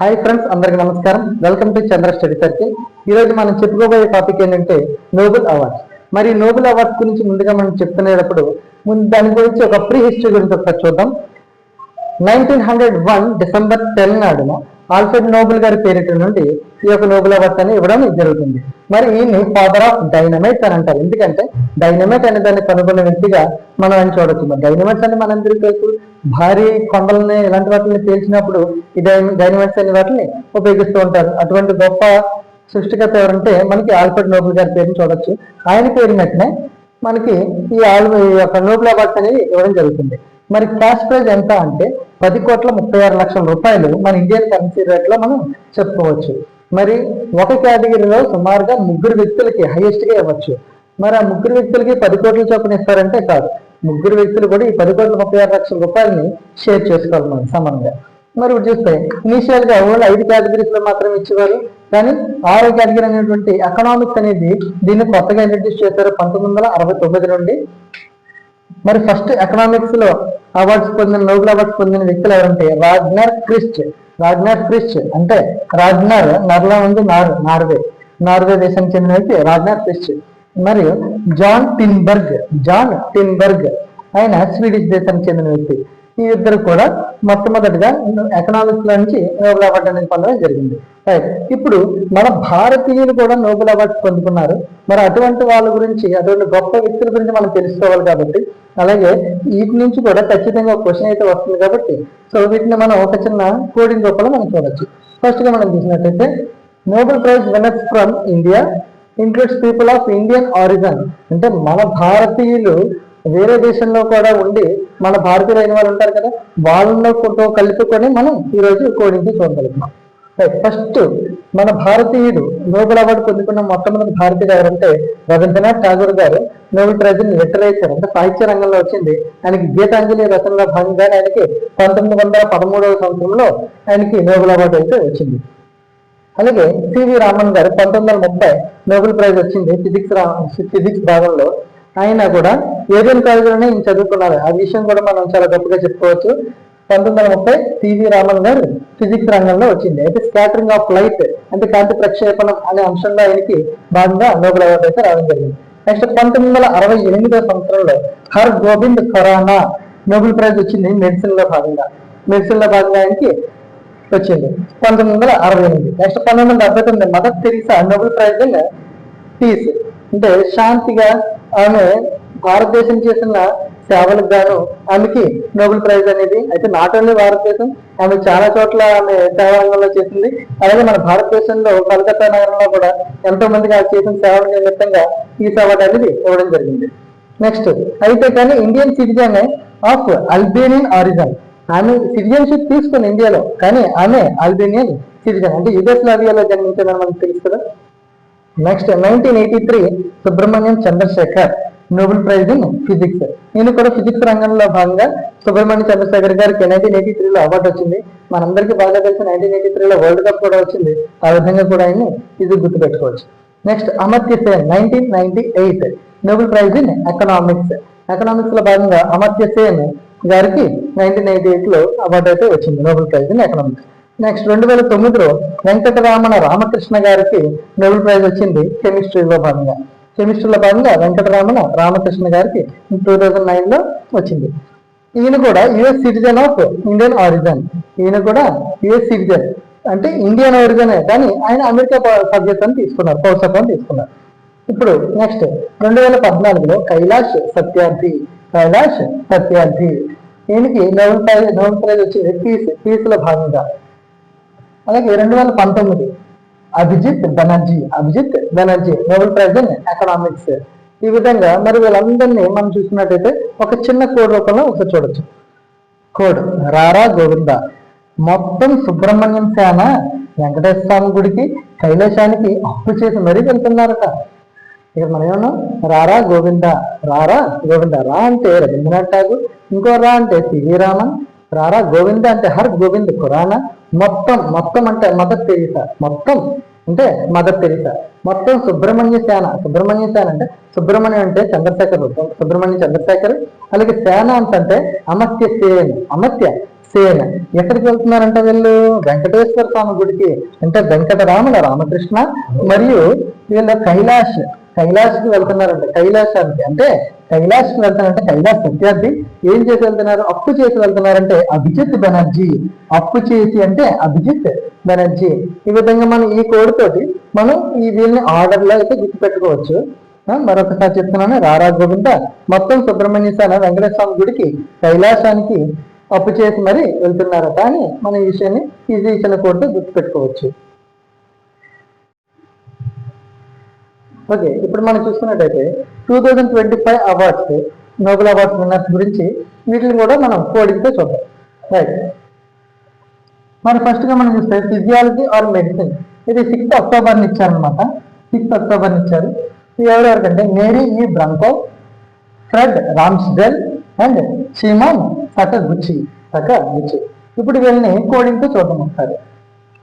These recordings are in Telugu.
హాయ్ ఫ్రెండ్స్ అందరికి నమస్కారం. Welcome to Chandra study circle ఈ రోజు మనం చెప్పుకోబోయే టాపిక్ ఏంటంటే నోబెల్ అవార్డ్స్ మరి నోబెల్ అవార్డ్స్ గురించి ముందుగా మనం చెప్తునేటప్పుడు ముందు దాని గురించి ఒక ప్రీ హిస్టరీ గురించి ఒకసారి చూద్దాం. Nineteen hundred one December ten నాడున Alfred Nobel గారి పేరిట నుండి ఈ యొక్క నోబెల్ అవార్డ్స్ అని ఇవ్వడం జరుగుతుంది. మరి ఈయన్ని ఫాదర్ ఆఫ్ డైనమైట్స్ అని అంటారు. ఎందుకంటే డైనమైట్ అనే దాన్ని కనుగొన్న వ్యక్తిగా మనం అని చూడొచ్చు. మరి డైనమైట్స్ అని మనందరికీ తెలుసు. భారీ కొండలని ఇలాంటి వాటిని పేల్చినప్పుడు ఈ డైనమైట్స్ అనే వాటిని ఉపయోగిస్తూ ఉంటారు. అటువంటి గొప్ప సృష్టికర్త ఎవరంటే మనకి ఆల్ఫ్రెడ్ నోబుల్ గారి పేరుని చూడొచ్చు. ఆయన పేరు వెంటనే మనకి ఈ ఆల్ ఈ యొక్క నోబుల్ అవార్డ్స్ అనేవి ఇవ్వడం జరుగుతుంది. మరి క్యాష్ ప్రైజ్ ఎంత అంటే పది కోట్ల ముప్పై ఆరు లక్షల రూపాయలు మన ఇండియన్ కరెన్సీ రేట్లో మనం చెప్పుకోవచ్చు. మరి ఒక కేటగిరీలో సుమారుగా ముగ్గురు వ్యక్తులకి హైయెస్ట్గా ఇవ్వచ్చు. మరి ఆ ముగ్గురు వ్యక్తులకి పది కోట్ల చొప్పున ఇస్తారంటే కాదు. ముగ్గురు వ్యక్తులు కూడా ఈ పది కోట్ల ముప్పై ఆరు లక్షల రూపాయలని షేర్ చేసుకోవాలి మనం సమానంగా. మరి ఇప్పుడు చూస్తే ఇనీషియల్గా ఓన్లీ ఐదు కేటగిరీస్లో మాత్రం ఇచ్చేవారు. కానీ ఆరో కేటగిరీ అనేటువంటి ఎకనామిక్స్ అనేది దీన్ని కొత్తగా ఇంట్రడ్యూస్ చేశారు పంతొమ్మిది వందల అరవై తొమ్మిది నుండి. మరి ఫస్ట్ ఎకనామిక్స్లో అవార్డ్స్ పొందిన నోబెల్ అవార్డ్స్ పొందిన వ్యక్తులు ఎవరంటే రాజ్నర్ క్రిస్ట్ రాజ్నర్ క్రిస్ట్ అంటే రాజ్నర్ నర్లో ఉంది నార్ నార్వే. నార్వే దేశానికి చెందిన వ్యక్తి రాజ్నర్ క్రిస్ట్ మరియు జాన్ టిన్బర్గ్ జాన్ టిన్బర్గ్ ఆయన స్వీడిష్ దేశానికి చెందిన వ్యక్తి. ఈ ఇద్దరు కూడా మొట్టమొదటిగా ఎకనామిక్స్లో నుంచి నోబెల్ అవార్డు అనేది పొందడం జరిగింది. రైట్ ఇప్పుడు మన భారతీయులు కూడా నోబెల్ అవార్డు పొందుకున్నారు. మరి అటువంటి వాళ్ళ గురించి అటువంటి గొప్ప వ్యక్తుల గురించి మనం తెలుసుకోవాలి కాబట్టి అలాగే వీటి నుంచి కూడా ఖచ్చితంగా ఒక క్వశ్చన్ అయితే వస్తుంది కాబట్టి సో వీటిని మనం ఒక చిన్న కోడింగ్ రూపంలో మనం చూడొచ్చు. ఫస్ట్గా మనం చూసినట్టయితే Nobel prize winners from India includes people of Indian origin అంటే మన భారతీయులు వేరే దేశంలో కూడా ఉండి మన భారతీయులు అయిన వాళ్ళు ఉంటారు కదా వాళ్ళలో ఫోటో కలుపుకొని మనం ఈ రోజు చూడగలుగుతాం ఫస్ట్ మన భారతీయుడు నోబెల్ అవార్డు పొందుకున్న మొట్టమొదటి భారతీయుడు ఎవరంటే రవీంద్రనాథ్ ఠాగూర్ గారు. నోబెల్ ప్రైజ్ లిటరేచర్ అంటే సాహిత్య రంగంలో వచ్చింది. ఆయనకి గీతాంజలి రచనలో భాగంగా ఆయనకి పంతొమ్మిది వందల పదమూడవ సంవత్సరంలో ఆయనకి నోబెల్ అవార్డు అయితే వచ్చింది. అలాగే సివి రామన్ గారు పంతొమ్మిది వందల ముప్పై నోబెల్ ప్రైజ్ వచ్చింది ఫిజిక్స్ ఫిజిక్స్ భాగంలో. ఆయన కూడా ఏరియన్ కాలేజీలోనే ఈయన చదువుకున్నారు. ఆ విషయం కూడా మనం చాలా గొప్పగా చెప్పుకోవచ్చు. పంతొమ్మిది వందల ముప్పై సివి రామన్ గారు ఫిజిక్స్ రంగంలో వచ్చింది. అయితే స్కాటరింగ్ ఆఫ్ లైట్ అంటే కాంతి ప్రక్షేపణం అనే అంశంలో ఆయనకి భాగంగా నోబెల్ అవార్డు అయితే రావడం జరిగింది. నెక్స్ట్ పంతొమ్మిది వందల అరవై ఎనిమిదో సంవత్సరంలో హర్ గోవింద్ ఖరానా నోబెల్ ప్రైజ్ వచ్చింది. మెడిసిన్లో భాగంగా. మెడిసిన్లో భాగంగా ఆయనకి వచ్చింది. పంతొమ్మిది వందల అరవై ఎనిమిది. నెక్స్ట్ పంతొమ్మిది వందల డెబ్బై తొమ్మిది Mother Teresa Nobel prize in peace. అంటే శాంతిగా ఆమె భారతదేశం చేసిన సేవలకు గాను ఆమెకి నోబెల్ ప్రైజ్ అనేది అయితే నాట్ ఓన్లీ భారతదేశం ఆమె చాలా చోట్ల ఆమె సేవా చేసింది. అలాగే మన భారతదేశంలో కలకత్తా నగరంలో కూడా ఎంతో మందికి ఆమె చేసిన సేవల నిమిత్తంగా ఈ అవార్డు అనేది ఇవ్వడం జరిగింది. నెక్స్ట్ అయితే కానీ Indian citizen of Albanian origin ఆమె సిటిజన్షిప్ తీసుకుంది ఇండియాలో కానీ ఆమె అల్బేనియన్ సిటిజన్. అంటే యుగస్లావియాలో జన్మించిందని మనకు తెలుసు కదా. Next nineteen eighty three Subrahmanyan Chandrasekhar Nobel prize in physics. నేను కూడా ఫిజిక్స్ రంగంలో భాగంగా సుబ్రహ్మణ్యం చంద్రశేఖర్ గారికి నైన్టీన్ ఎయిటీ త్రీలో అవార్డు వచ్చింది. మనందరికీ బాగా తెలిసి నైన్టీన్ ఎయిటీ త్రీలో వరల్డ్ కప్ కూడా వచ్చింది. ఆ విధంగా కూడా ఆయన్ని ఇది గుర్తుపెట్టుకోవచ్చు. Next Amartya Sen nineteen ninety eight Nobel prize in economics ఎకనామిక్స్లో భాగంగా అమర్త్య సేన్ గారికి నైన్టీన్ ఎయిటీ ఎయిట్లో అవార్డు అయితే వచ్చింది Nobel prize in economics. Next రెండు వేల తొమ్మిదిలో వెంకటరామణ రామకృష్ణ గారికి నోబెల్ ప్రైజ్ వచ్చింది కెమిస్ట్రీలో భాగంగా. కెమిస్ట్రీలో భాగంగా వెంకటరామణ రామకృష్ణ గారికి టూ థౌజండ్ నైన్లో వచ్చింది. ఈయన కూడా US citizen of Indian origin. ఈయన కూడా యుఎస్ సిటిజన్ అంటే ఇండియన్ ఆరిజనే కానీ ఆయన అమెరికా సభ్యత్వం తీసుకున్నారు పౌరసత్వం తీసుకున్నారు. ఇప్పుడు నెక్స్ట్ రెండు వేల పద్నాలుగులో కైలాష్ సత్యార్థి కైలాష్ సత్యార్థి. దీనికి నోబెల్ ప్రైజ్ నోబెల్ ప్రైజ్ వచ్చింది పీస్ పీస్ భాగంగా. అలాగే రెండు వేల పంతొమ్మిది Abhijit Banerjee. Abhijit Banerjee Nobel prize in economics. ఈ విధంగా మరి వీళ్ళందరినీ మనం చూసినట్టయితే ఒక చిన్న కోడ్ రూపంలో ఒకసారి చూడొచ్చు. కోడ్ రారా గోవింద. మొత్తం సుబ్రహ్మణ్యం సేన వెంకటేశ్వర స్వామి గుడికి కైలాసానికి అప్పు చేసి మరీ వెళ్తున్నారట. ఇక్కడ మనం ఏమన్నా? రారా గోవింద? రారా గోవింద? రా అంటే రవీంద్రనాథ్ ఠాగూర్. ఇంకో రా అంటే సివి రామన్. రారా గోవింద అంటే హర్ గోవింద్ ఖురానా? మొత్తం మొత్తం అంటే మదర్ తెరీసా? మొత్తం అంటే మదర్ తెరీసా? మొత్తం సుబ్రహ్మణ్య సేన సుబ్రహ్మణ్య సేన అంటే సుబ్రహ్మణ్యం అంటే చంద్రశేఖర్ సుబ్రహ్మణ్య చంద్రశేఖర్. అలాగే సేన అంటే అమర్త్య సేన్. అమర్త్య సేన. ఎక్కడికి వెళ్తున్నారంటే వీళ్ళు? వెంకటేశ్వర స్వామి గుడికి. అంటే వెంకటరాముల రామకృష్ణ. మరియు వీళ్ళ కైలాష్. కైలాష్కి వెళ్తున్నారంట. కైలాసానికి అంటే కైలాష్కి వెళ్తానంటే కైలాస్ సత్యార్థి. ఏం చేసి వెళ్తున్నారు? అప్పు చేసి వెళ్తున్నారంటే అభిజిత్ బెనర్జీ. అప్పు చేసి అంటే అభిజిత్ బెనర్జీ. ఈ విధంగా మనం ఈ కోడ్ తోటి మనం ఈ వీళ్ళని ఆర్డర్లో అయితే గుర్తుపెట్టుకోవచ్చు. మరొకసారి చెప్తున్నాను రారా గోవింద. మొత్తం సుబ్రహ్మణ్య స్వామి వెంకటేశ్వర స్వామి గుడికి కైలాసానికి అప్పు చేసి మరి వెళ్తున్నారట అని మన ఈ విషయాన్ని ఈజీ ఇచ్చిన కోడ్తో గుర్తుపెట్టుకోవచ్చు. ఓకే ఇప్పుడు మనం చూసుకున్నట్టయితే two thousand twenty five awards Nobel awards winners గురించి వీటిని కూడా మనం కోడింగ్తో చూద్దాం. రైట్ మరి ఫస్ట్గా మనం చూస్తే ఫిజియాలజీ ఆర్ మెడిసిన్ ఇది సిక్స్త్ అక్టోబర్ ఇచ్చారనమాట సిక్స్త్ అక్టోబర్ ఇచ్చారు. ఎవరెవరికంటే Mary E Brunkow Fred Ramsdell and Shimon Sakaguchi Sakaguchi ఇప్పుడు వీళ్ళని కోడింగ్తో చూద్దాం ఒకసారి.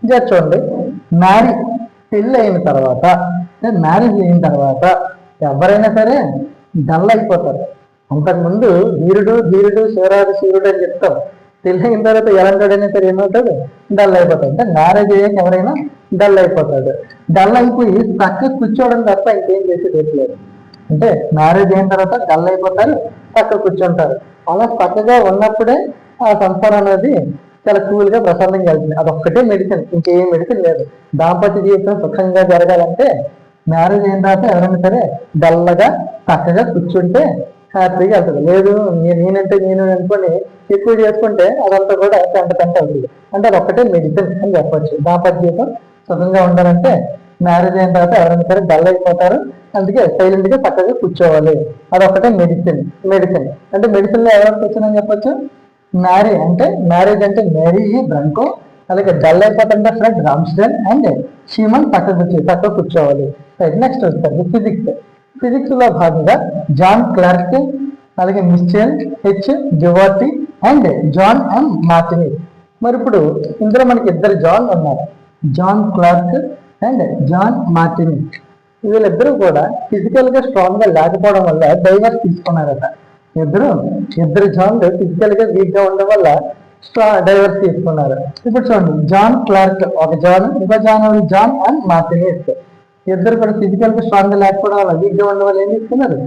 జస్ట్ చూడండి. మ్యారీ పెళ్ళి అయిన తర్వాత మ్యారేజ్ అయిన తర్వాత ఎవరైనా సరే డల్ అయిపోతారు. అంతకుముందు వీరుడు ధీరుడు శివరాజు శివుడు అని చెప్తాం. పెళ్ళి తర్వాత ఎలాంటిడైనా సరే ఏమవుతాడు? డల్ అయిపోతాడు. అంటే మ్యారేజ్ అయ్యాక ఎవరైనా డల్ అయిపోతాడు. డల్ అయిపోయి చక్కగా కూర్చోవడం తప్ప ఇంకేం చేసేది లేదు. అంటే మ్యారేజ్ అయిన తర్వాత డల్ అయిపోతారు పక్క కూర్చుంటారు. అలా చక్కగా ఉన్నప్పుడే ఆ సంసారం అనేది చాలా కూల్గా ప్రశాంతంగా వెళ్తుంది. అదొక్కటే మెడిసిన్ ఇంకేం మెడిసిన్ లేదు. దాంపత్య జీవితం సుఖంగా జరగాలంటే మ్యారేజ్ అయిన తర్వాత ఎవరైనా సరే డల్లగా చక్కగా కూర్చుంటే హ్యాపీగా వెళ్తుంది లేదు నేనంటే నేను అనుకొని ఎక్కువ చేసుకుంటే అదంతా కూడా పెంట పెంట అవుతుంది. అంటే అది ఒక్కటే మెడిసిన్ అని చెప్పొచ్చు. దాంపత్య జీవితం సుఖంగా ఉండాలంటే మ్యారేజ్ అయిన తర్వాత ఎవరైనా సరే డల్ అయిపోతారు. అందుకే సైలెంట్గా చక్కగా కూర్చోవాలి. అదొక్కటే మెడిసిన్ మెడిసిన్ అంటే మెడిసిన్లో ఎవరికి వచ్చిందని చెప్పొచ్చు? మ్యారీ అంటే మ్యారేజ్ అంటే మ్యారీ బ్రంకో అలాగే డల్ అయిపోతుంటే ఫ్రెండ్ రామ్స్డెన్ అండ్ షీమన్ పక్కకు కూర్చో పక్క కూర్చోవాలి. నెక్స్ట్ వస్తారు ఫిజిక్స్. ఫిజిక్స్లో భాగంగా జాన్ క్లార్క్ అలాగే Michel H జువార్టీ and John and Martinis. మరి ఇప్పుడు ఇందులో మనకి ఇద్దరు జాన్ ఉన్నారు. John Clarke and John Martinis. వీళ్ళిద్దరూ కూడా ఫిజికల్గా స్ట్రాంగ్గా లేకపోవడం వల్ల డైవర్స్ తీసుకున్నారట. ఇద్దరు ఇద్దరు జాన్లు ఫిజికల్గా వీక్గా ఉండడం వల్ల డైవర్స్ తీసుకున్నారు. ఇప్పుడు చూడండి జాన్ క్లార్క్ ఒక జాన్ ఇంకో జాన్ జాన్ అండ్ మార్టినేస్ ఇద్దరు కూడా ఫిజికల్గా స్ట్రాంగ్ లేకపోవడం వల్ల వీక్గా ఉండడం వల్ల ఏం తీసుకున్నారు?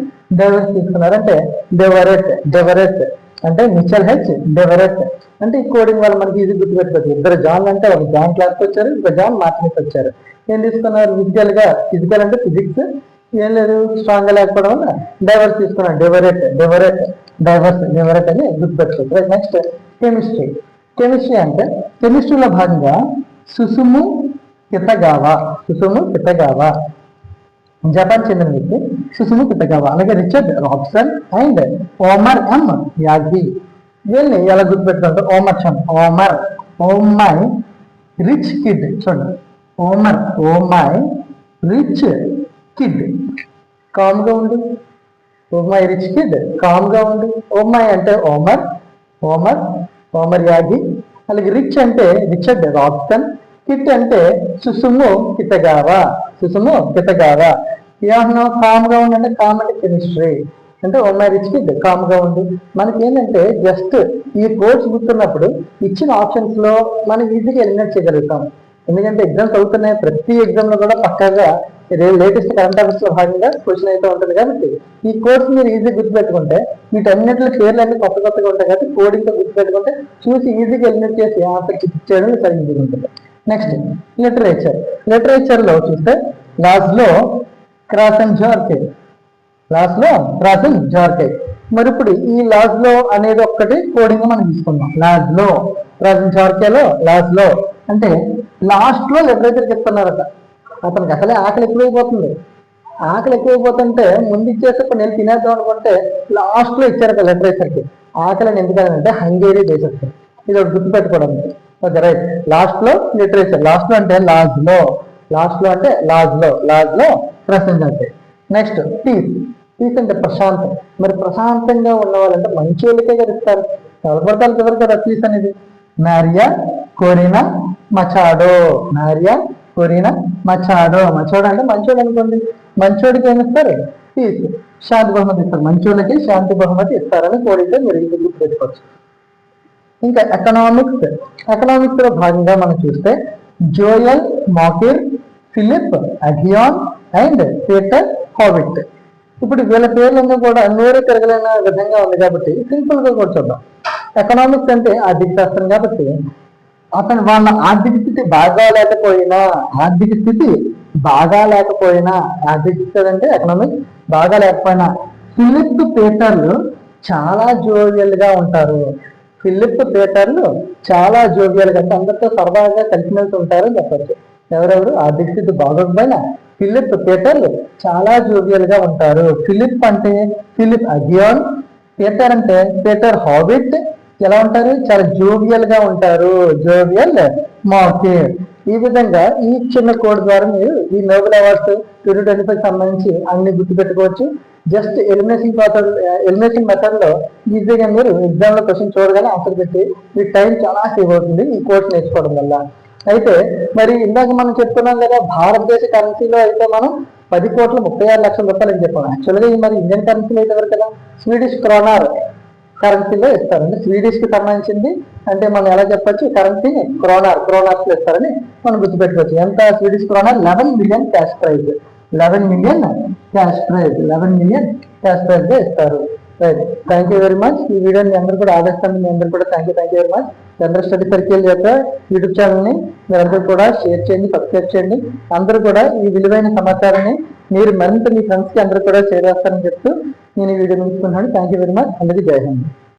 డైవర్స్ తీసుకున్నారు. అంటే డెవరెట్ డెవరెట్ అంటే మిచల్ హెచ్ డెవరెట్ అంటే ఈ కోడింగ్ వల్ల మనకి ఇది గుర్తుపెట్టుకోవచ్చు. ఇద్దరు జాన్ అంటే ఒక జాన్ క్లాస్కి వచ్చారు ఇంకో జాన్ మార్టినేస్ వచ్చారు. ఏం తీసుకున్నారు? ఫిజికల్గా ఫిజికల్ అంటే ఫిజిక్స్ ఏం లేదు స్ట్రాంగ్ లేకపోవడం వల్ల డైవర్స్ తీసుకున్నారు. డెవరెట్ డెవరెట్ డైవర్స్ డెవరెట్ అని గుర్తుపెట్టుకోవచ్చు నెక్స్ట్ కెమిస్ట్రీ. కెమిస్ట్రీ అంటే కెమిస్ట్రీలో భాగంగా సుసుము కితగావా సుసుము కితగావా జపాన్ చెందిన వ్యక్తి సుసుము కితగావా అలాగే Richard Robson and Omar M Yaghi. వీళ్ళని ఎలా గుర్తుపెట్టుకుంటారు? ఓమర్ చం ఓమర్ ఓమై రిచ్ కిడ్. చూడండి. Omar oh my rich kid. కామ్గా ఉండు. ఓమై రిచ్ కిడ్ కామ్గా ఉండు. ఓమై అంటే ఓమర్ ఓమర్ ఓమర్ యాగి. అలాగే రిచ్ అంటే రిచర్డ్ రాబ్సన్ కిట్ అంటే సుసుము కితగావా. సుసుము కితగావా. ఏమన్నావు కామ్గా ఉండు అంటే కామ్ అంటే కెమిస్ట్రీ. అంటే ఓమై రిచ్ కిడ్ కామ్గా ఉండు. మనకి ఏంటంటే జస్ట్ ఈ కోర్స్ గుర్తున్నప్పుడు ఇచ్చిన ఆప్షన్స్లో మనం ఈజీగా ఎలిమినేట్ చేయగలుగుతాం. ఎందుకంటే ఎగ్జామ్స్ అవుతున్నాయి ప్రతి ఎగ్జామ్లో కూడా పక్కాగా లేటెస్ట్ కరెంట్ అఫైర్స్లో భాగంగా క్వశ్చన్ అయితే ఉంటుంది కాబట్టి ఈ కోర్స్ మీరు ఈజీ గుర్తుపెట్టుకుంటే వీటన్నిటిలో పేర్లు అన్ని కొత్త కొత్తగా ఉంటాయి కాబట్టి కోడింగ్తో గుర్తుపెట్టుకుంటే చూసి ఈజీగా ఎలిమినేట్ చేసి ఆన్సర్ చేయడం చాలా ఉంటుంది. నెక్స్ట్ లిటరేచర్ లిటరేచర్లో చూస్తే లాస్ట్లో క్రాస్ అండ్ జార్కే లాస్లో రాసిన జార్కై మరి ఇప్పుడు ఈ లాస్లో అనేది ఒక్కటి కోడింగ్ మనం తీసుకుందాం. లాస్లో రాసిన జార్కేలో లాస్లో. అంటే లాస్ట్లో లిటరేచర్ చెప్తున్నారట. అతనికి అసలే ఆకలి ఎక్కువైపోతుంది. ఆకలి ఎక్కువైపోతుంటే ముందు ఇచ్చేసి ఇప్పుడు నేను తినేద్దాం అనుకుంటే లాస్ట్లో ఇచ్చారట లిటరేచర్కి ఆకలి అని ఎందుకంటే హంగేరీ దేశం ఇది ఒకటి గుర్తుపెట్టుకోవడం. Okay right. లాస్ట్లో లిటరేచర్ లాస్ట్లో అంటే లాజ్లో. లాస్ట్లో అంటే లాజ్లో. లాజ్లో ప్రసెంట్ అంటే. నెక్స్ట్ పీస్ పీస్ అంటే ప్రశాంతం. మరి ప్రశాంతంగా ఉన్న వాళ్ళంటే మంచి వాళ్ళకే కదా ఇస్తారు. ఎవరు పడతారు ఎవరు కదా పీస్ అనేది? మ్యారియా కోరిన మచాడో మ్యారియా కోరిన మచాడో. మచాడో అంటే మంచోడు అనుకోండి. మంచోడికి ఏమి ఇస్తారు? పీస్ శాంతి బహుమతి ఇస్తారు. మంచోళ్ళకి శాంతి బహుమతి ఇస్తారని కోరితే మీరు ఇది గుర్తుపెట్టుకోవచ్చు ఇంకా ఎకనామిక్స్ ఎకనామిక్స్లో భాగంగా మనం చూస్తే Joel Mokyr Philippe Aghion and Peter Howitt ఇప్పుడు వీళ్ళ పేర్లన్నీ కూడా నూరు తిరగలేని విధంగా ఉంది కాబట్టి సింపుల్గా కూడా చూద్దాం. ఎకనామిక్స్ అంటే ఆర్థిక శాస్త్రం కాబట్టి అతను వాళ్ళ ఆర్థిక స్థితి బాగా లేకపోయినా ఆర్థిక స్థితి బాగా లేకపోయినా ఆర్థిక స్థితి అంటే ఎకనామిక్ బాగా లేకపోయినా ఫిలిప్ పీటర్లు చాలా జోవియల్గా ఉంటారు. ఫిలిప్ పీటర్లు చాలా జోవియల్గా అంటే అందరితో సరదాగా కలిసిమెలిసి ఉంటారని చెప్పచ్చు. ఎవరెవరు ఆర్థిక స్థితి బాగోకపోయినా ఫిలిప్ పీటర్లు చాలా జోవియల్గా ఉంటారు. ఫిలిప్ అంటే ఫిలిప్ అగియాన్ పీటర్ అంటే పీటర్ హాబిట్ ఎలా ఉంటారు? చాలా జోవియల్గా ఉంటారు. జోవియల్ మార్కెట్ ఈ విధంగా ఈ చిన్న కోడ్ ద్వారా మీరు ఈ Nobel awards twenty twenty five సంబంధించి అన్ని గుర్తుపెట్టుకోవచ్చు జస్ట్ ఎలిమినేషన్ మెథడ్ ఎలిమినేషన్ మెథడ్లో ఈజీగా మీరు ఎగ్జామ్లో క్వశ్చన్ చూడగానే ఆన్సర్ పెట్టి మీ టైం చాలా సేవ్ అవుతుంది ఈ కోర్స్ నేర్చుకోవడం వల్ల. అయితే మరి ఇందాక మనం చెప్తున్నాం కదా భారతదేశ కరెన్సీలో అయితే మనం పది కోట్ల ముప్పై ఆరు లక్షల రూపాయలు అని చెప్పాం. యాక్చువల్గా ఈ మరి ఇండియన్ కరెన్సీలో అయితే ఎవరు కదా? స్వీడిష్ క్రోనార్ కరెన్సీలో ఇస్తారు అంటే స్వీడిష్కి సంబంధించింది. అంటే మనం ఎలా చెప్పొచ్చు? కరెన్సీ క్రోనార్ క్రోనార్స్ ఇస్తారని మనం గుర్తుపెట్టుకోవచ్చు. ఎంత Swedish kronor eleven million cash prize eleven million cash prize eleven million cash prize ఇస్తారు. Right thank you very much ఈ వీడియోని అందరూ కూడా ఆదరిస్తాను. మీ అందరూ కూడా thank you thank you very much general study circle యొక్క యూట్యూబ్ ఛానల్ని మీరందరూ కూడా షేర్ చేయండి సబ్స్క్రైబ్ చేయండి. అందరూ కూడా ఈ విలువైన సమాచారాన్ని మీరు మరింత మీ ఫ్రెండ్స్కి అందరూ కూడా షేర్ చేస్తారని చెప్తూ నేను ఈ వీడియో ముగించుకుంటున్నాను థ్యాంక్ యూ వెరీ మచ్ అందరికీ జై హింద్.